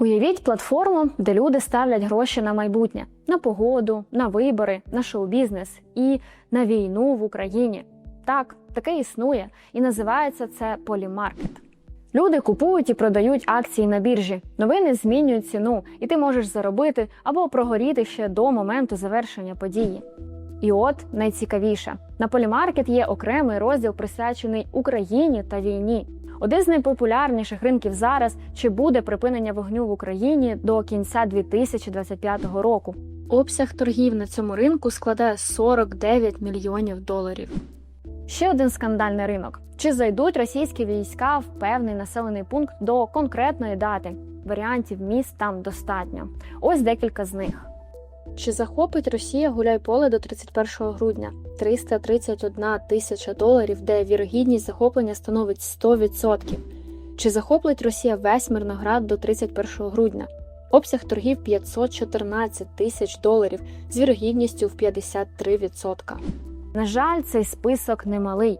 Уявіть платформу, де люди ставлять гроші на майбутнє, на погоду, на вибори, на шоу-бізнес і на війну в Україні. Так, таке існує, і називається це полімаркет. Люди купують і продають акції на біржі. Новини змінюють ціну, і ти можеш заробити або прогоріти ще до моменту завершення події. І от найцікавіше: на полімаркет є окремий розділ присвячений Україні та війні. Один з найпопулярніших ринків зараз чи буде припинення вогню в Україні до кінця 2025 року. Обсяг торгів на цьому ринку складає 49 мільйонів доларів. Ще один скандальний ринок: чи зайдуть російські війська в певний населений пункт до конкретної дати? Варіантів міст там достатньо. Ось декілька з них. Чи захопить Росія гуляйполе до 31 грудня? 331 тисяча доларів, де вірогідність захоплення становить 100%. Чи захоплить Росія весь Мирноград до 31 грудня? Обсяг торгів 514 тисяч доларів з вірогідністю в 53%. На жаль, цей список немалий.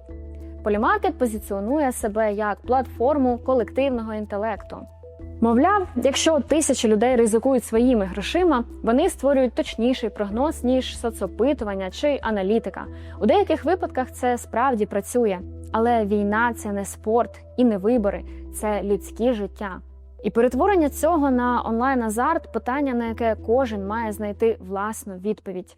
Полімаркет позиціонує себе як платформу колективного інтелекту. Мовляв, якщо тисячі людей ризикують своїми грошима, вони створюють точніший прогноз ніж соцопитування чи аналітика. У деяких випадках це справді працює, але війна це не спорт і не вибори, це людські життя. І перетворення цього на онлайн азарт питання, на яке кожен має знайти власну відповідь.